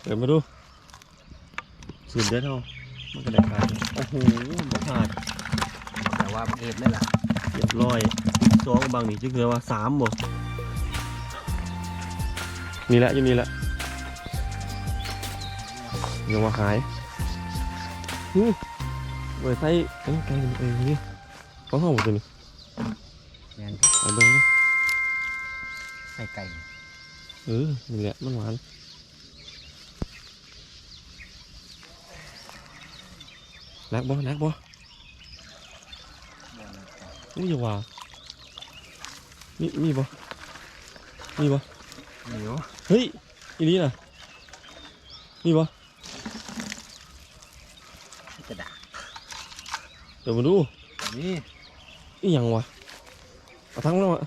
เปิดมาดูสูตรเด็ดเท่ามันก็ได้ขาดโอ้โหบ่ขาดแต่ว่าเอฟเลยล่ะเรียบร้อยสองบางนี่จึงเหลือว่าสามบ่นี่แหละอยู่นี่แหละอย่าว่าหายฮึเปิดไฟเอ้ยไกลมันเองนี่เขาห้องหมดตัวนี้แมนเอาเบิ้งนี่ใส่ไก่เออนี่แหละมันหวาน นักบ่นักบ่อุ้ยอย่าว่ามีมีบ่มีบ่เหนียวเฮ้ยอีนี้น่ะมีบ่กระดาษเดี๋ยวมาดูนี่อีหยังวะเอาทั้งแล้วอะ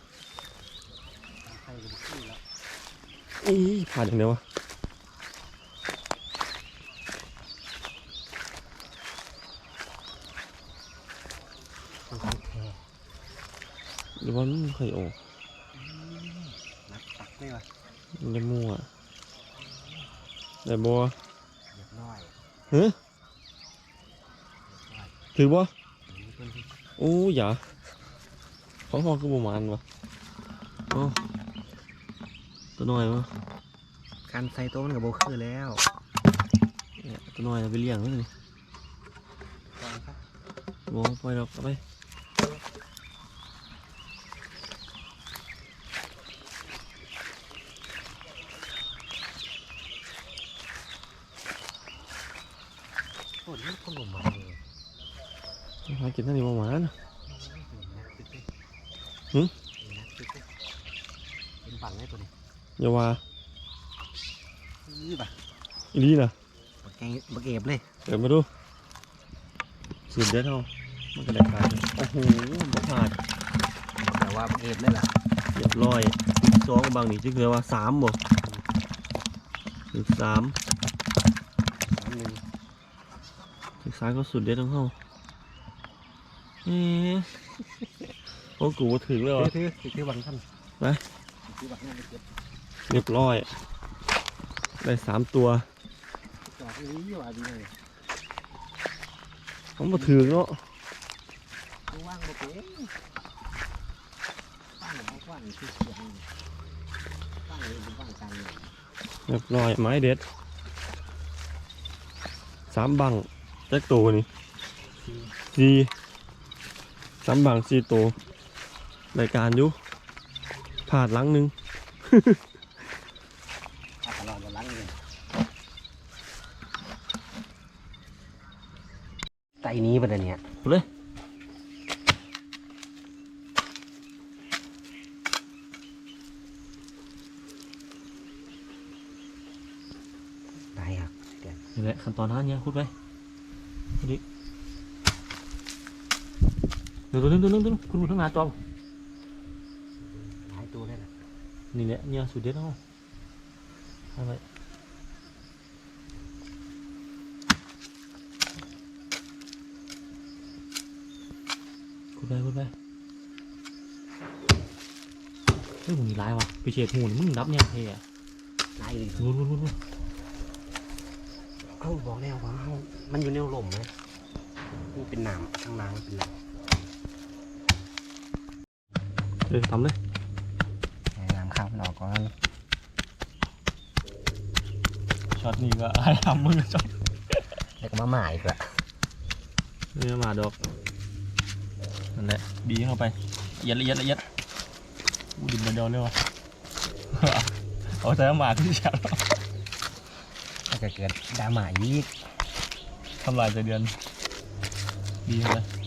ใส่ไปขึ้นแล้วอีผ่านอย่างเดียววะ มันของแท้ หรือว่ามันเคยออกนักตักเลยวะมันจะมั่วได้บ่เรียบร้อยเฮ้ยถือบ่นี่เพิ่นที่โอ้ยอย่าของพ่อคือประมาณวะโอ้ตัวน้อยวะการใส่ตัวมันกับโบคือแล้วเนี่ยตัวน้อยเอาไปเลี้ยงไว้เลยก่อนครับบ่ปล่อยดอกเอาไป โอ้ยนี่คนหนุ่มมาเลยหากินเท่านี้ประมาณนักตึ๊ดตึ๊ดหึนักตึ๊ดตึ๊ดเป็นปั่นเลยตัวนี้อย่าว่านี่ป่ะอีนี้น่ะบักแกงบักเอฟเลยเดี๋ยวมาดูสูตรเด็ดเท่ามันก็ได้ขาดโอ้โหบ่ขาดแต่ว่าบักเอฟเลยล่ะเรียบร้อยสองบางนี่จึงเหลือว่าสามบ่ถึงสาม สามหนึ่ง ถึงสาก็สุดเด็ดของเขาเอ๊ะโอ้กูถึงแล้วถืออะถือถือบังท่านไปถือบังนั่นไปเรียบร้อย ได้สามตัวจอดที่นี่ว่าถึงเนาะต้องว่างบักเอฟว่างหรือว่างที่เสียงว่างหรือว่างกลางเนี่ยเรียบร้อยไม้เด็ดสามบัง จ็คตัวนี่สี่สามบังสี่ตัวรายการอยู่ผาดหลังหนึงเอาตลอดวันหลังเลยไตนี้ประเดี๋ยวนี้เลยได้ครับเดี๋ยวนี่แหละขั้นตอนนั้นเนี่ยพูดไป พูดดิเดี๋ยวตัวนึงตัวนึงตัวนึงคุณดูทั้งหน้าจอหายตัวได้ละนี่แหละเนี่ยสุดเด็ดเอาเอาไปพูดไปพูดไปเฮ้ยมึงมีร้ายวะไปเฉียดหูนี่มึงนับเนี่ยเท่อะได้เลยลุ้นลุ้นลุ้นลุ้น เอ้าบอกแล้วว่าเอ้ามันอยู่ในลมไหมมันเป็นน้ำข้างล่างมันเป็นน้เออทำเลยำน้ำข้างมันออกก่อนช็อตนี้ก็ไอ้ทำมึงช็อตแล้วก็มาหมายอีกละนี่มาดอกนั่นแหละบีเข้าไปละเอียดละเอียดละเอียดอู้ดิบมาเดียวเลยวะเอาแต่หมาที่เฉาแล้ว ก็เกิดดราม่าอีกทำลายใจเดือน ดีเข้าไป